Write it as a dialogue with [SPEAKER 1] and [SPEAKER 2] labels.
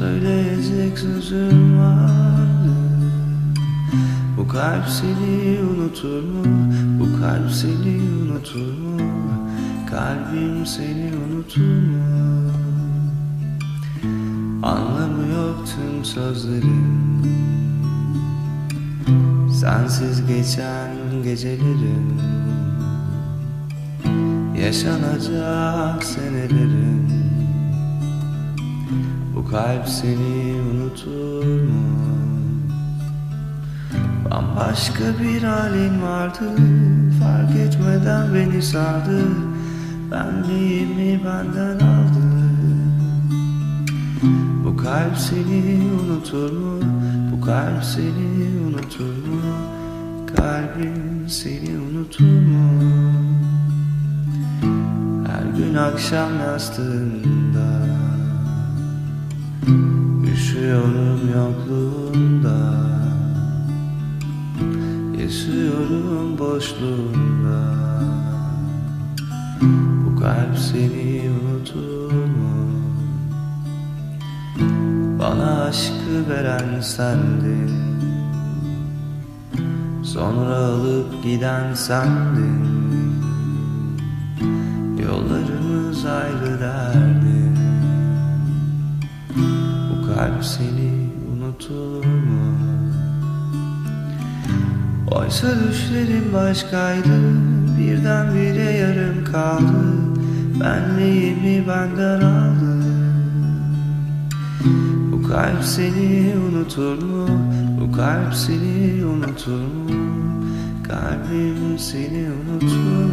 [SPEAKER 1] Söyleyecek sözüm vardı Bu kalp seni unutur mu? Bu kalp seni unutur mu? Kalbim seni unutur mu? Anlamı yok tüm sözlerin Sensiz geçen gecelerin Yaşanacak senelerin Bu kalp seni unutur mu? Bambaşka bir halin vardı Fark etmeden beni sardı Benliğimi benden aldı Bu kalp seni unutur mu? Bu kalp seni unutur mu? Kalbim seni unutur mu? Her gün akşam yastığında Üşüyorum yokluğunda. Yaşıyorum boşluğunda. Bu kalp seni unutur mu? Bana aşkı veren sendin. Sonra alıp giden sendin. Yollarımız ayrı derdi seni unutur mu? Oysa düşlerim başkaydı Birdenbire yarım kaldı Benliğimi benden aldı Bu kalp seni unutur mu? Bu kalp seni unutur mu? Kalbim seni unutur?